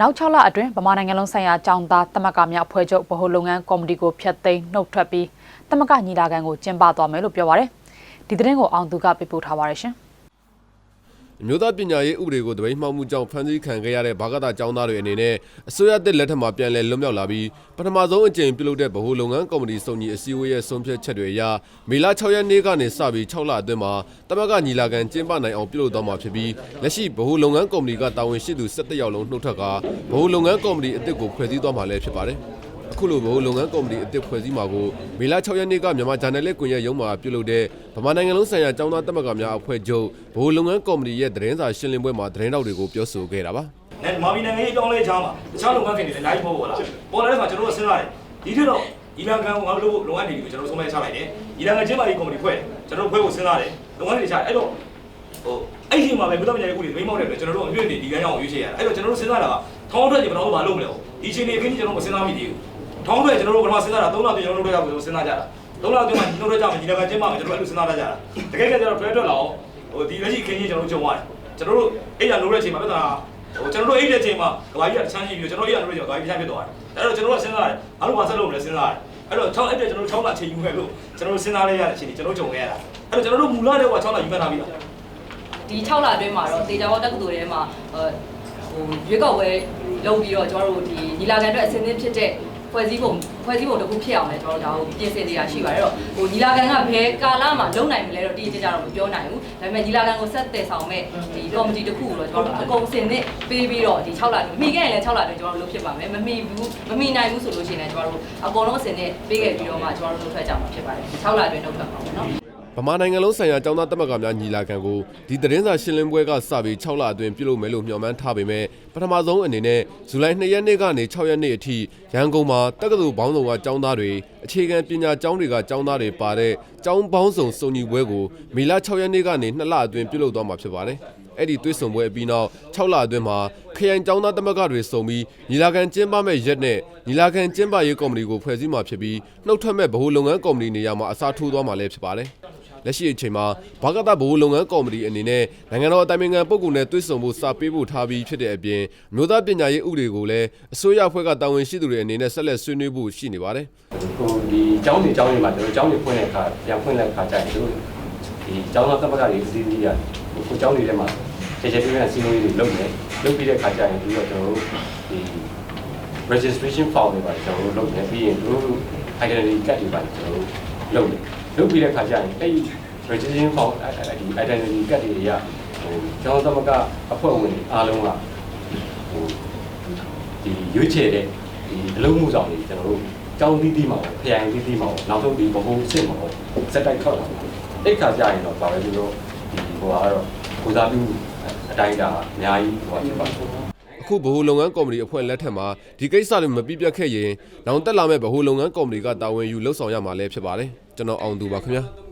နောက်6လအတွင်းဗမာနိုင်ငံလုံးဆိုင်ရာចောင်းသားတမကများအဖွဲ့ချုပ်ဗဟိုလုပ်ငန်းကော်မတီကိုဖျက်သိမ်းနှုတ်ထွက်ပြီးတမကညီလာခံကိုကျင်းပသွားမယ်လို့ပြောပါရယ်ဒီသတင်းကိုအောင်သူကပြပို့ထားပါရရှင် အမျိုးသားပညာရေးဥပဒေကိုတပိတ်မှောက်မှုကြောင့်ဖမ်းဆီးခံခဲ့ရတဲ့ဘာကတာကျောင်းသားတွေအနေနဲ့အစိုးရတစ်လက်ထက်မှာပြန်လည်လွတ်မြောက်လာပြီးပထမဆုံးအကြိမ်ပြုလုပ်တဲ့ဗဟိုလုပ်ငန်းကော်မတီစုံညီအစည်းအဝေးရဲ့ဆုံးဖြတ်ချက်တွေအရမေလ6ရက်နေ့ကနေစပြီး6လအတွင်းမှာတမကညီလာခံကျင်းပနိုင်အောင်ပြုလုပ်သွားမှာဖြစ်ပြီးလက်ရှိဗဟိုလုပ်ငန်းကော်မတီကတာဝန်ရှိသူ17ယောက်လုံးနှုတ်ထွက်ကဗဟိုလုပ်ငန်းကော်မတီအသစ်ကိုဖွဲ့စည်းသွားမှာလည်းဖြစ်ပါတယ် အခုလိုဗဟိုလုပ်ငန်းကော်မတီအသစ်ဖွဲ့စည်းမှာကိုမေလ6ရက်နေ့ကမြန်မာဂျာနယ်လစ်ကွန်ရက်ရုံးမှာပြုလုပ်တဲ့ဗမာနိုင်ငံလုံးဆိုင်ရာចောင်းသားတက်မကများအဖွဲ့ချုပ်ဗဟိုလုပ်ငန်းကော်မတီရဲ့သတင်းစာရှင်းလင်းပွဲမှာသတင်းတောက်တွေကိုပြောဆိုခဲ့တာပါနဲ့မာမီနိုင်ငံရေးအကြောင်းလေးချားမှာတခြားလုပ်ငန်းတွေလည်းအများကြီးပေါ်ပေါ်လာပေါ်လာတဲ့အခါကျွန်တော်တို့စဉ်းစားတယ်ဒီထက်တော့ဒီလန်ကန်ကိုငါတို့လုပ်ငန်းတွေကိုကျွန်တော်ဆုံးမချလိုက်တယ်ဒီလန်ကန်ချင်းပါရေးကော်မတီဖွဲ့ကျွန်တော်တို့ဖွဲ့ဖို့စဉ်းစားတယ်လုပ်ငန်းတွေချအဲ့တော့ဟိုအဲ့ဒီမှာပဲမြို့တော်ပြည်ရဲ့ဥပဒေမိမောက်တယ်ပဲကျွန်တော်တို့အမြင့်တွေဒီကမ်းကြောင်းကိုရွေးချယ်ရတာအဲ့တော့ကျွန်တော်တို့စဉ်းစားတာကထောင်းထွက်ကြီးဘယ်တော့မှမလုပ်မလဲဒီချိန်နေခင်းကျွန်တော်မစဉ်းစားမိသေးဘူး ထောင်းထွက်ကျွန်တော်တို့ပထမစဉ်းစားတာ3လပြင်ကျွန်တော်တို့တို့ရဖို့စဉ်းစားကြတာ3လအတွင်းမှာကျွန်တော်တို့ကြောင့်ဒီလန်ကန်ချင်းပါမယ်ကျွန်တော်တို့အဲ့လိုစဉ်းစားကြတာတကယ်ကကျွန်တော်ထွက်ထွက်လာအောင်ဟိုဒီလက်ရှိခင်းချင်းကျွန်တော်တို့ကြုံရတယ်ကျွန်တော်တို့အဲ့ရလို့တဲ့အချိန်မှာပြဿနာဟိုကျွန်တော်တို့အဲ့ဒီအချိန်မှာကဘာကြီးကတချမ်းကြီးပြီးကျွန်တော်တို့အဲ့ရလို့ကျွန်တော်ကဘာကြီးပြဖြစ်သွားတယ်အဲ့တော့ကျွန်တော်တို့စဉ်းစားတယ်အားလုံးဘာဆက်လုပ်လဲစဉ်းစားတယ်အဲ့တော့6အဲ့တဲ့ကျွန်တော်တို့6လအချိန်ယူခဲ့လို့ကျွန်တော်တို့စဉ်းစားလိုက်ရတဲ့အချိန်ကြီးကျွန်တော်တို့ကြုံခဲ့ရတာအဲ့တော့ကျွန်တော်တို့မူလတဲ့က6လယူခဲ့တာပြီလားဒီ6လအတွင်းမှာတော့ဒေတာဘောတက္ကသိုလ်ထဲမှာဟိုရွေးကောက်ပွဲလုပ်ပြီးတော့ကျွန်တော်တို့ဒီညီလာခံအတွက်အစဉ်အသင့်ဖြစ်တဲ့ ဖွဲ့စည်းပုံဖွဲ့စည်းပုံတစ်ခုဖြစ်အောင်လဲကျွန်တော်တို့ဒါကိုပြင်ဆင်နေတာရှိပါတယ်တော့ဟိုညီလာခံကဘယ်ကာလမှာလုပ်နိုင်မလဲတော့တိတိကျကျတော့မပြောနိုင်ဘူးဒါပေမဲ့ညီလာခံကိုဆက်တည်ဆောင်မဲ့ဒီကော်မတီတစ်ခုကိုတော့ကျွန်တော်တို့အကုန်အစင်နဲ့ပေးပြီးတော့ဒီ6လအတွင်းမိခဲ့ရင်လည်း6လအတွင်းကျွန်တော်တို့လုပ်ဖြစ်ပါမယ်မမိဘူးမမိနိုင်ဘူးဆိုလို့ရှိရင်လည်းကျွန်တော်တို့အကုန်လုံးအစင်နဲ့ပေးခဲ့ပြီးတော့မှကျွန်တော်တို့လုပ်ထွက်ကြမှာဖြစ်ပါတယ်6လအတွင်းလုပ်ထွက်ပါမယ်နော် ဗမာနိုင်ငံလုံးဆိုင်ရာကျောင်းသားတက်မကများညီလာခံကိုဒီသတင်းစာရှင်းလင်းပွဲကစပြီး6လအတွင်းပြုလုပ်မယ်လို့မျှော်မှန်းထားပေမဲ့ပထမဆုံးအနေနဲ့ဇူလိုင်2ရက်နေ့ကနေ6ရက်နေ့အထိရန်ကုန်မှာတက္ကသိုလ်ပေါင်းစုံကကျောင်းသားတွေအခြေခံပညာကျောင်းတွေကကျောင်းသားတွေပါတဲ့ကျောင်းပေါင်းစုံစုံညီပွဲကိုမေလ6ရက်နေ့ကနေ2လအတွင်းပြုလုပ်သွားမှာဖြစ်ပါတယ်။အဲ့ဒီတွေ့ဆုံပွဲအပြီးနောက်6လအတွင်းမှာခရိုင်ကျောင်းသားတက်မကတွေစုံပြီးညီလာခံကျင်းပမဲ့ရက်နဲ့ညီလာခံကျင်းပရေးကော်မတီကိုဖွဲ့စည်းမှာဖြစ်ပြီးနှုတ်ထွက်မဲ့ဗဟိုလုပ်ငန်းကော်မတီနေရာမှာအစားထိုးသွားမှာလည်းဖြစ်ပါတယ်။ လက်ရှိအချိန်မှာဘာကတဘိုးလုပ်ငန်းကော်မတီအနေနဲ့နိုင်ငံတော်အတိုင်ပင်ခံပုဂ္ဂိုလ်နဲ့တွေ့ဆုံဖို့စာပေးဖို့ထားပြီးဖြစ်တဲ့အပြင်မြို့သားပညာရေးဥပဒေကိုလည်းအစိုးရအဖွဲ့ကတာဝန်ရှိသူတွေအနေနဲ့ဆက်လက်ဆွေးနွေးဖို့ရှိနေပါတယ်ဟိုဒီကျောင်းတွေကျောင်းတွေမှာကျွန်တော်ကျောင်းတွေဖွင့်တဲ့အခါပြန်ဖွင့်တဲ့အခါကျရင်တို့ဒီကျောင်းသားသမဂ္ဂတွေအစည်းအဝေးရကိုကျောင်းတွေထဲမှာခြေခြေပြည့်ပြည့်စီမံရေးတွေလုပ်နေလုပ်ပြီးတဲ့အခါကျရင်ပြီးတော့ကျွန်တော်တို့ဒီ registration form တွေပါကျွန်တော်တို့လုပ်နေပြီးရင်တို့ identity card တွေပါကျွန်တော်တို့လုပ်နေ လုပ်ပြီးတဲ့အခါကျရင်အဲ့ဒီ registration form ဒီ identity card တွေရဟိုကျောင်းသမဂ္ဂအဖွဲ့ဝင်တွေအားလုံးကဟိုဒီရွေးချယ်တဲ့ဒီအလုံးမှုဆောင်တွေကျွန်တော်တို့ကျောင်းသီးသီးမှာပေါ့ခရိုင်သီးသီးမှာပေါ့နောက်ဆုံးဒီဘဟုစစ်မှာပေါ့စက်တိုက်ထွက်လာတယ်အဲ့ခါကျရင်တော့ပါပဲပြီးတော့ဒီဟိုကတော့ကိုစားပြုအတိုင်းဒါအများကြီးဟိုဖြစ်ပါတယ် အခုဗဟိုလုပ်ငန်းကော်မတီအဖွဲ့လက်ထက်မှာဒီကိစ္စတွေမပြည့်ပြတ်ခဲ့ရင်နောင်တက်လာမဲ့ဗဟိုလုပ်ငန်းကော်မတီကတာဝန်ယူလှုပ်ဆောင်ရမှာလည်းဖြစ်ပါတယ်ကျွန်တော်အောင်သူပါခင်ဗျာ